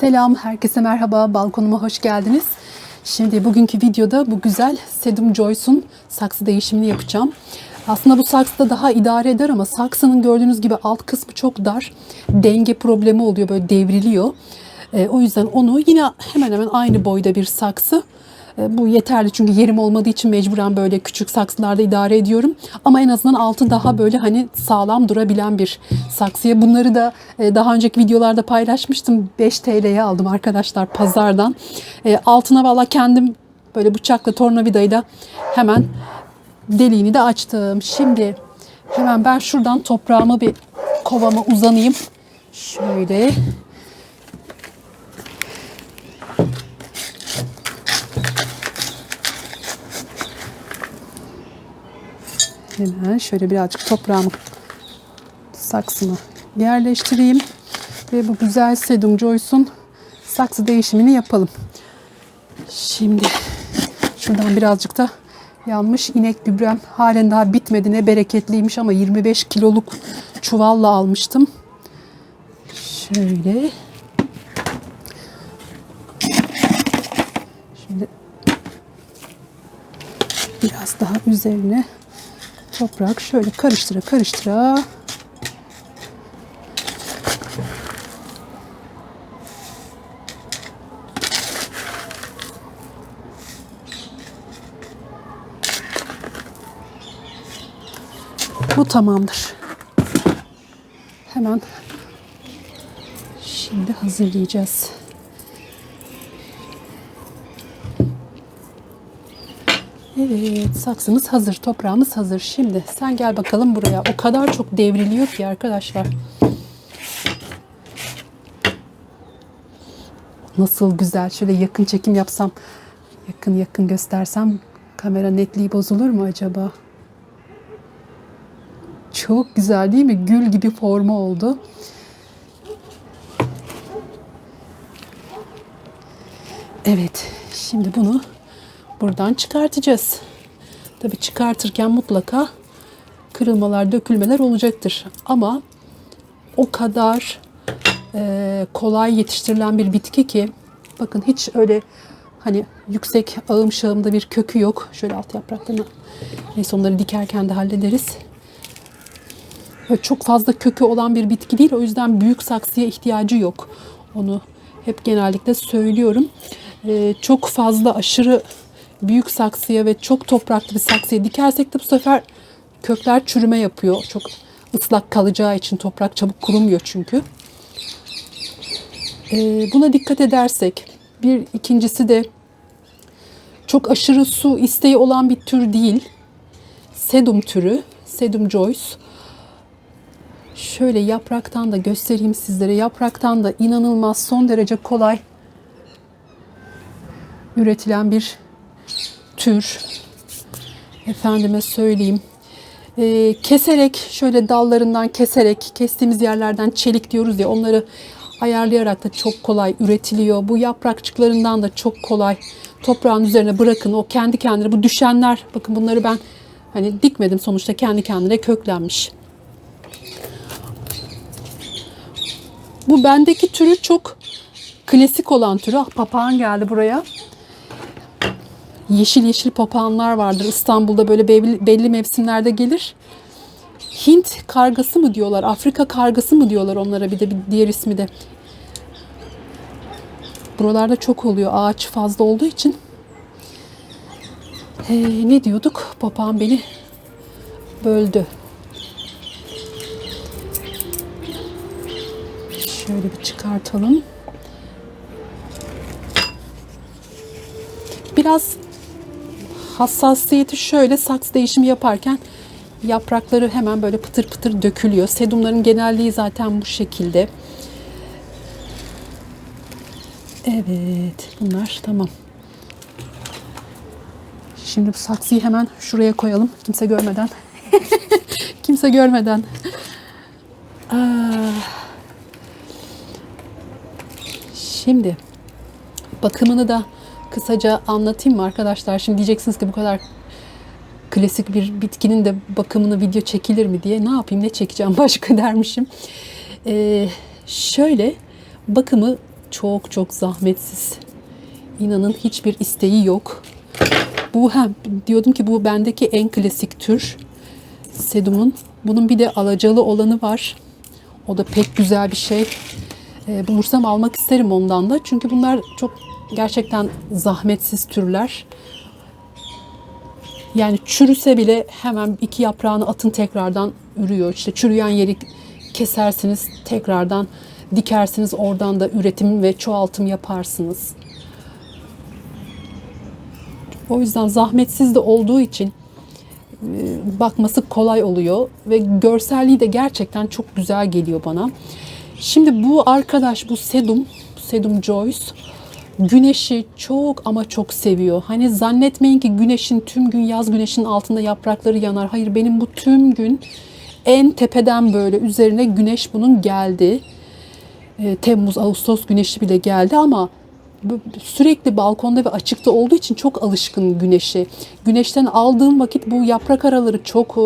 Selam, herkese merhaba. Balkonuma hoş geldiniz. Şimdi bugünkü videoda bu güzel Sedum Joyce'un saksı değişimini yapacağım. Aslında bu saksı da daha idare eder ama saksının gördüğünüz gibi alt kısmı çok dar. Denge problemi oluyor, böyle devriliyor. Ee, o yüzden onu yine hemen hemen aynı boyda bir saksı. Ee, Bu yeterli çünkü yerim olmadığı için mecburen böyle küçük saksılarda idare ediyorum. Ama en azından altı daha böyle hani sağlam durabilen bir saksıya. Bunları da e, daha önceki videolarda paylaşmıştım. 5 TL'ye aldım arkadaşlar pazardan. E, Altına valla kendim böyle bıçakla tornavidayla hemen deliğini de açtım. Şimdi hemen ben şuradan toprağımı bir kovama uzanayım. Şöyle Hemen şöyle birazcık toprağımı saksıma yerleştireyim. Ve bu güzel Sedum Joyce'un saksı değişimini yapalım. Şimdi şuradan birazcık da yanmış inek gübrem halen daha bitmedi ne bereketliymiş ama 25 kiloluk çuvalla almıştım. Şöyle. Şimdi biraz daha üzerine toprak şöyle karıştıra karıştıra Bu tamamdır. Hemen şimdi hazırlayacağız. Evet, saksımız hazır, toprağımız hazır. Şimdi sen gel bakalım buraya. O kadar çok devriliyor ki arkadaşlar. Nasıl güzel. Şöyle yakın çekim yapsam, yakın yakın göstersem kamera netliği bozulur mu acaba? Çok güzel değil mi? Gül gibi formu oldu. Evet, şimdi bunu buradan çıkartacağız. Tabii çıkartırken mutlaka kırılmalar, dökülmeler olacaktır. Ama o kadar e, kolay yetiştirilen bir bitki ki bakın hiç öyle hani yüksek ağım şağımda bir kökü yok. Şöyle alt yapraklarını neyse onları dikerken de hallederiz. Böyle çok fazla kökü olan bir bitki değil. O yüzden büyük saksıya ihtiyacı yok. Onu hep genellikle söylüyorum. Ee, çok fazla aşırı büyük saksıya ve çok topraklı bir saksıya dikersek de bu sefer kökler çürüme yapıyor. Çok ıslak kalacağı için toprak çabuk kurumuyor çünkü. Ee, buna dikkat edersek bir ikincisi de çok aşırı su isteği olan bir tür değil. Sedum türü. Sedum Joyce. Şöyle yapraktan da göstereyim sizlere. Yapraktan da inanılmaz son derece kolay üretilen bir tür. Efendime söyleyeyim. Ee, keserek şöyle dallarından keserek kestiğimiz yerlerden çelik diyoruz ya onları ayarlayarak da çok kolay üretiliyor. Bu yaprakçıklarından da çok kolay toprağın üzerine bırakın. O kendi kendine bu düşenler bakın bunları ben hani dikmedim sonuçta kendi kendine köklenmiş. Bu bendeki türü çok klasik olan türü. Ah papağan geldi buraya. Yeşil yeşil papağanlar vardır. İstanbul'da böyle belli, mevsimlerde gelir. Hint kargası mı diyorlar? Afrika kargası mı diyorlar onlara bir de bir diğer ismi de. Buralarda çok oluyor. Ağaç fazla olduğu için. Ee, ne diyorduk? Papağan beni böldü. Şöyle bir çıkartalım. Biraz hassasiyeti şöyle saks değişimi yaparken yaprakları hemen böyle pıtır pıtır dökülüyor. Sedumların genelliği zaten bu şekilde. Evet, bunlar tamam. Şimdi bu saksıyı hemen şuraya koyalım. Kimse görmeden. Kimse görmeden. Aa. Şimdi bakımını da kısaca anlatayım mı arkadaşlar? Şimdi diyeceksiniz ki bu kadar klasik bir bitkinin de bakımını video çekilir mi diye. Ne yapayım ne çekeceğim başka dermişim. Ee, şöyle bakımı Çok çok zahmetsiz. İnanın hiçbir isteği yok. Bu hem diyordum ki bu bendeki en klasik tür sedumun. Bunun bir de alacalı olanı var. O da pek güzel bir şey. Ee, bulursam almak isterim ondan da. Çünkü bunlar çok gerçekten zahmetsiz türler. Yani çürüse bile hemen iki yaprağını atın tekrardan ürüyor. İşte çürüyen yeri kesersiniz tekrardan dikersiniz oradan da üretim ve çoğaltım yaparsınız. O yüzden zahmetsiz de olduğu için e, bakması kolay oluyor ve görselliği de gerçekten çok güzel geliyor bana. Şimdi bu arkadaş bu Sedum, Sedum Joyce güneşi çok ama çok seviyor. Hani zannetmeyin ki güneşin tüm gün yaz güneşin altında yaprakları yanar. Hayır benim bu tüm gün en tepeden böyle üzerine güneş bunun geldi. E, Temmuz, Ağustos güneşi bile geldi ama sürekli balkonda ve açıkta olduğu için çok alışkın güneşe. Güneşten aldığım vakit bu yaprak araları çok e,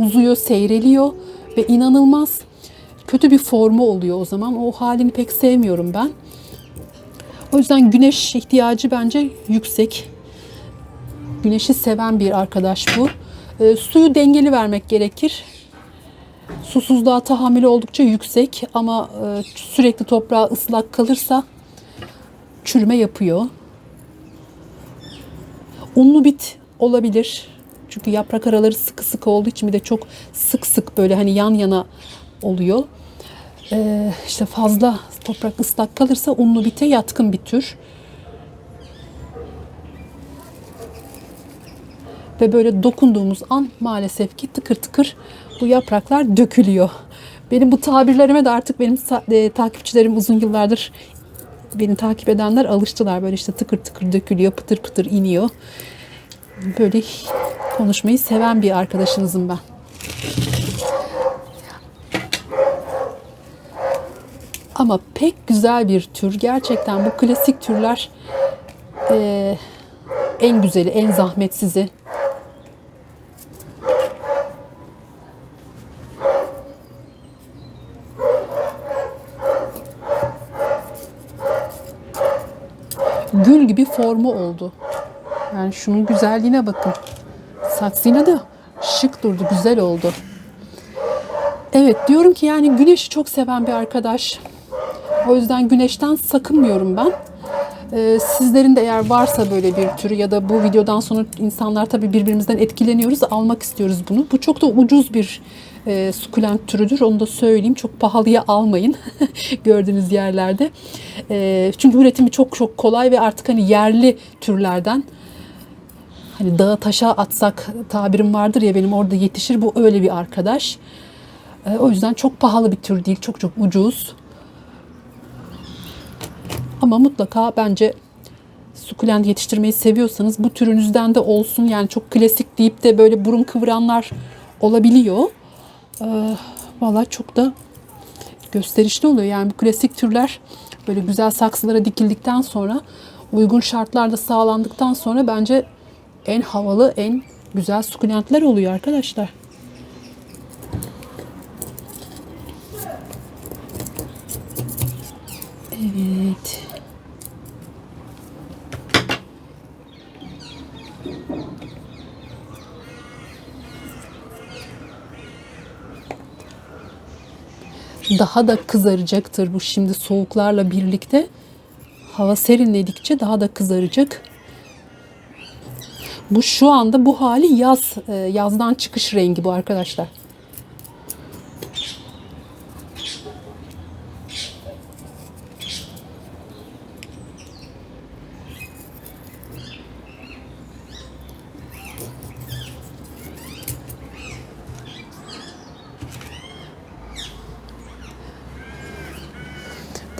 uzuyor, seyreliyor ve inanılmaz kötü bir formu oluyor o zaman. O halini pek sevmiyorum ben. O yüzden güneş ihtiyacı bence yüksek. Güneşi seven bir arkadaş bu. E, suyu dengeli vermek gerekir. Susuzluğa tahammülü oldukça yüksek ama e, sürekli toprağı ıslak kalırsa çürüme yapıyor. Unlu bit olabilir. Çünkü yaprak araları sıkı sıkı olduğu için bir de çok sık sık böyle hani yan yana oluyor. Ee, işte fazla toprak ıslak kalırsa unlu bite yatkın bir tür. Ve böyle dokunduğumuz an maalesef ki tıkır tıkır bu yapraklar dökülüyor. Benim bu tabirlerime de artık benim e, takipçilerim uzun yıllardır beni takip edenler alıştılar. Böyle işte tıkır tıkır dökülüyor, pıtır pıtır iniyor. Böyle konuşmayı seven bir arkadaşınızım ben. Ama pek güzel bir tür. Gerçekten bu klasik türler eee, en güzeli, en zahmetsizi. Gül gibi formu oldu. Yani şunun güzelliğine bakın. Saksıyla da şık durdu, güzel oldu. Evet diyorum ki yani güneşi çok seven bir arkadaş. O yüzden güneşten sakınmıyorum ben. Ee, sizlerin de eğer varsa böyle bir türü ya da bu videodan sonra insanlar tabii birbirimizden etkileniyoruz. Almak istiyoruz bunu. Bu çok da ucuz bir e, sukulent türüdür. Onu da söyleyeyim. Çok pahalıya almayın gördüğünüz yerlerde. E, çünkü üretimi çok çok kolay ve artık hani yerli türlerden hani dağa taşa atsak tabirim vardır ya benim orada yetişir. Bu öyle bir arkadaş. E, o yüzden çok pahalı bir tür değil. Çok çok ucuz. Ama mutlaka bence sukulent yetiştirmeyi seviyorsanız bu türünüzden de olsun. Yani çok klasik deyip de böyle burun kıvıranlar olabiliyor. Ee, Valla çok da gösterişli oluyor. Yani bu klasik türler böyle güzel saksılara dikildikten sonra uygun şartlarda sağlandıktan sonra bence en havalı, en güzel sukulentler oluyor arkadaşlar. Evet. Daha da kızaracaktır bu şimdi soğuklarla birlikte. Hava serinledikçe daha da kızaracak. Bu şu anda bu hali yaz, e, yazdan çıkış rengi bu arkadaşlar.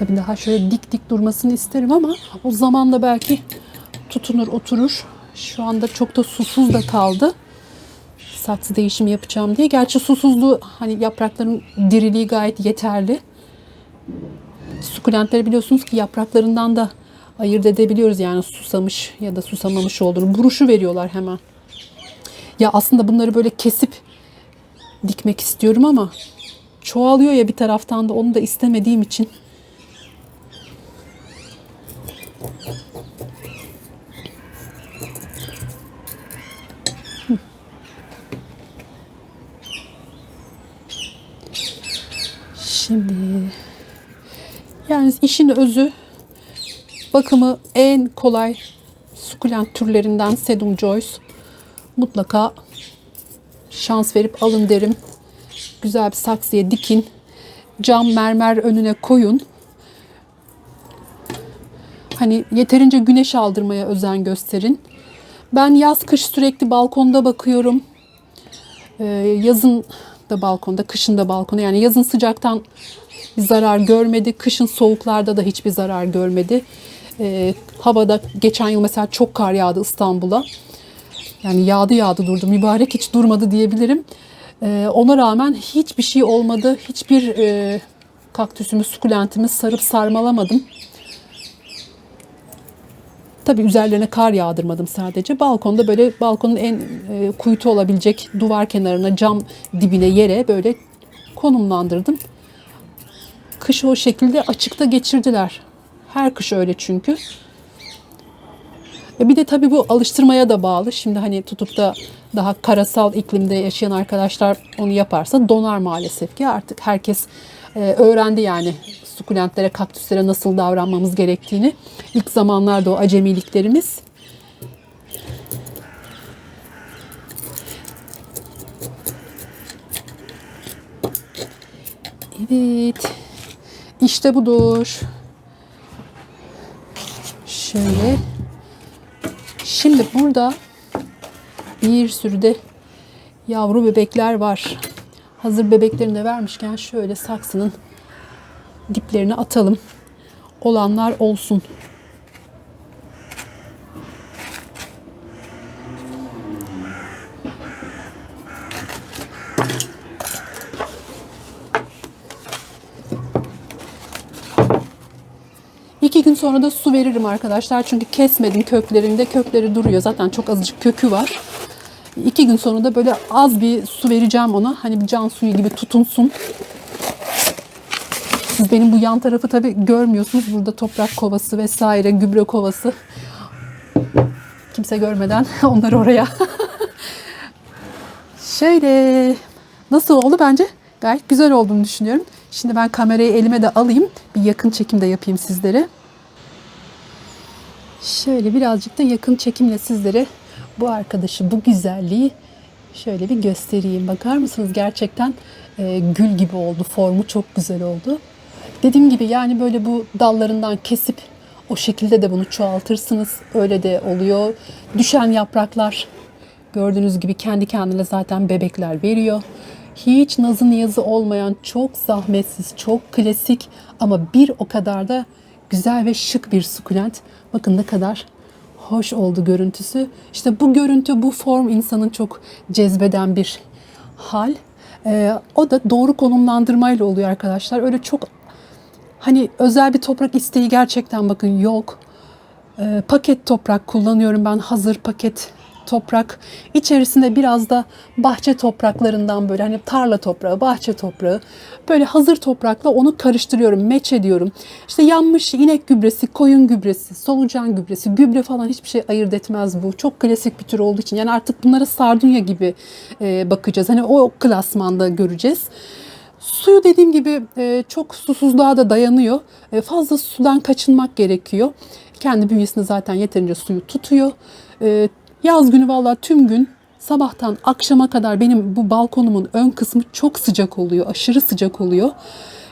Tabii daha şöyle dik dik durmasını isterim ama o zamanla belki tutunur oturur. Şu anda çok da susuz da kaldı. Saksı değişimi yapacağım diye. Gerçi susuzluğu hani yaprakların diriliği gayet yeterli. Sukulentleri biliyorsunuz ki yapraklarından da ayırt edebiliyoruz yani susamış ya da susamamış olduğunu. Buruşu veriyorlar hemen. Ya aslında bunları böyle kesip dikmek istiyorum ama çoğalıyor ya bir taraftan da onu da istemediğim için Yani işin özü bakımı en kolay sukulent türlerinden Sedum Joyce. Mutlaka şans verip alın derim. Güzel bir saksıya dikin. Cam mermer önüne koyun. Hani yeterince güneş aldırmaya özen gösterin. Ben yaz kış sürekli balkonda bakıyorum. Ee, yazın da balkonda, kışın da balkonda. Yani yazın sıcaktan bir zarar görmedi. Kışın soğuklarda da hiçbir zarar görmedi. Ee, havada geçen yıl mesela çok kar yağdı İstanbul'a. Yani yağdı yağdı durdu. Mübarek hiç durmadı diyebilirim. Ee, ona rağmen hiçbir şey olmadı. Hiçbir e, kaktüsümü, sukulentimi sarıp sarmalamadım. Tabii üzerlerine kar yağdırmadım sadece. Balkonda böyle balkonun en e, kuytu olabilecek duvar kenarına, cam dibine yere böyle konumlandırdım. Kışı o şekilde açıkta geçirdiler. Her kış öyle çünkü. E bir de tabii bu alıştırmaya da bağlı. Şimdi hani tutup da daha karasal iklimde yaşayan arkadaşlar onu yaparsa donar maalesef ki artık herkes e, öğrendi yani sukulentlere, kaktüslere nasıl davranmamız gerektiğini. İlk zamanlarda o acemiliklerimiz. Evet. İşte budur. Şöyle. Şimdi burada bir sürü de yavru bebekler var. Hazır bebeklerini de vermişken şöyle saksının diplerine atalım. Olanlar olsun. İki gün sonra da su veririm arkadaşlar. Çünkü kesmedim köklerinde. Kökleri duruyor. Zaten çok azıcık kökü var. İki gün sonra da böyle az bir su vereceğim ona. Hani bir can suyu gibi tutunsun. Siz benim bu yan tarafı tabii görmüyorsunuz. Burada toprak kovası vesaire, gübre kovası. Kimse görmeden onları oraya. Şöyle nasıl oldu bence? Gayet güzel olduğunu düşünüyorum. Şimdi ben kamerayı elime de alayım. Bir yakın çekim de yapayım sizlere. Şöyle birazcık da yakın çekimle sizlere bu arkadaşı, bu güzelliği şöyle bir göstereyim. Bakar mısınız? Gerçekten e, gül gibi oldu. Formu çok güzel oldu. Dediğim gibi yani böyle bu dallarından kesip o şekilde de bunu çoğaltırsınız. Öyle de oluyor. Düşen yapraklar gördüğünüz gibi kendi kendine zaten bebekler veriyor. Hiç nazı niyazı olmayan çok zahmetsiz, çok klasik ama bir o kadar da güzel ve şık bir sukulent. Bakın ne kadar hoş oldu görüntüsü. İşte bu görüntü, bu form insanın çok cezbeden bir hal. Ee, o da doğru konumlandırmayla oluyor arkadaşlar. Öyle çok hani özel bir toprak isteği gerçekten bakın yok. Ee, paket toprak kullanıyorum ben hazır paket toprak. İçerisinde biraz da bahçe topraklarından böyle hani tarla toprağı, bahçe toprağı böyle hazır toprakla onu karıştırıyorum, meç ediyorum. İşte yanmış inek gübresi, koyun gübresi, solucan gübresi, gübre falan hiçbir şey ayırt etmez bu. Çok klasik bir tür olduğu için yani artık bunlara sardunya gibi e, bakacağız. Hani o klasmanda göreceğiz. Suyu dediğim gibi e, çok susuzluğa da dayanıyor. E, fazla sudan kaçınmak gerekiyor. Kendi bünyesinde zaten yeterince suyu tutuyor. E, yaz günü valla tüm gün sabahtan akşama kadar benim bu balkonumun ön kısmı çok sıcak oluyor. Aşırı sıcak oluyor.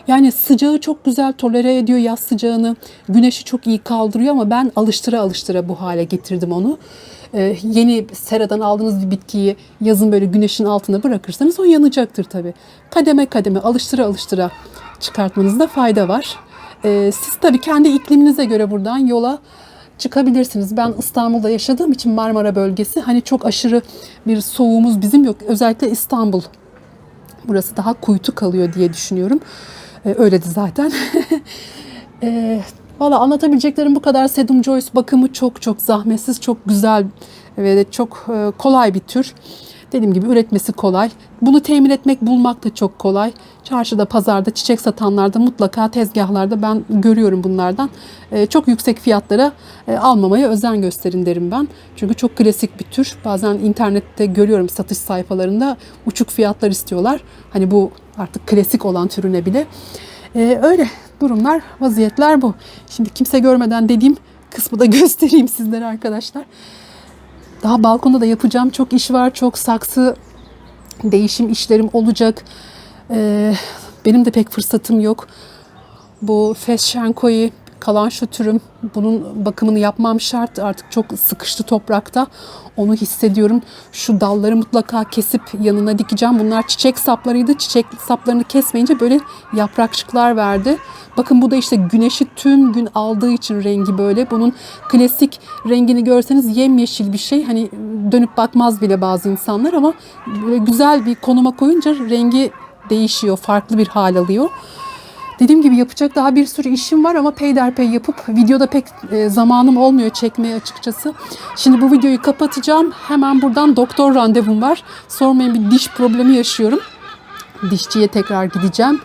Yani sıcağı çok güzel tolere ediyor yaz sıcağını. Güneşi çok iyi kaldırıyor ama ben alıştıra alıştıra bu hale getirdim onu. Ee, yeni seradan aldığınız bir bitkiyi yazın böyle güneşin altına bırakırsanız o yanacaktır tabii. Kademe kademe alıştıra alıştıra çıkartmanızda fayda var. Ee, siz tabii kendi ikliminize göre buradan yola çıkabilirsiniz. Ben İstanbul'da yaşadığım için Marmara bölgesi hani çok aşırı bir soğuğumuz bizim yok. Özellikle İstanbul. Burası daha kuytu kalıyor diye düşünüyorum. Ee, öyle de zaten. ee, Valla anlatabileceklerim bu kadar. Sedum Joyce bakımı çok çok zahmetsiz, çok güzel ve çok e, kolay bir tür. Dediğim gibi üretmesi kolay. Bunu temin etmek, bulmak da çok kolay. Çarşıda, pazarda, çiçek satanlarda mutlaka tezgahlarda ben görüyorum bunlardan. E, çok yüksek fiyatlara e, almamaya özen gösterin derim ben. Çünkü çok klasik bir tür. Bazen internette görüyorum satış sayfalarında uçuk fiyatlar istiyorlar. Hani bu artık klasik olan türüne bile. E, öyle. Durumlar, vaziyetler bu. Şimdi kimse görmeden dediğim kısmı da göstereyim sizlere arkadaşlar. Daha balkonda da yapacağım çok iş var. Çok saksı değişim işlerim olacak. Ee, benim de pek fırsatım yok. Bu Feschenko'yu kalan şu türüm bunun bakımını yapmam şart. Artık çok sıkıştı toprakta. Onu hissediyorum. Şu dalları mutlaka kesip yanına dikeceğim. Bunlar çiçek saplarıydı. Çiçek saplarını kesmeyince böyle yaprakçıklar verdi. Bakın bu da işte güneşi tüm gün aldığı için rengi böyle. Bunun klasik rengini görseniz yemyeşil bir şey. Hani dönüp bakmaz bile bazı insanlar ama böyle güzel bir konuma koyunca rengi değişiyor. Farklı bir hal alıyor. Dediğim gibi yapacak daha bir sürü işim var ama peyderpey yapıp videoda pek e, zamanım olmuyor çekmeye açıkçası. Şimdi bu videoyu kapatacağım. Hemen buradan doktor randevum var. Sormayın bir diş problemi yaşıyorum. Dişçiye tekrar gideceğim.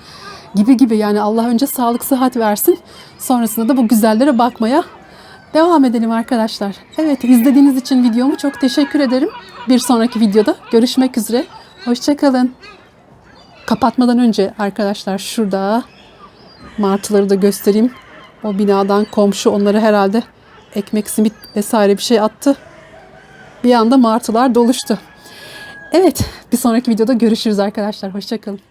Gibi gibi yani Allah önce sağlık sıhhat versin. Sonrasında da bu güzellere bakmaya devam edelim arkadaşlar. Evet izlediğiniz için videomu çok teşekkür ederim. Bir sonraki videoda görüşmek üzere. Hoşçakalın. Kapatmadan önce arkadaşlar şurada martıları da göstereyim. O binadan komşu onları herhalde ekmek, simit vesaire bir şey attı. Bir anda martılar doluştu. Evet, bir sonraki videoda görüşürüz arkadaşlar. Hoşçakalın.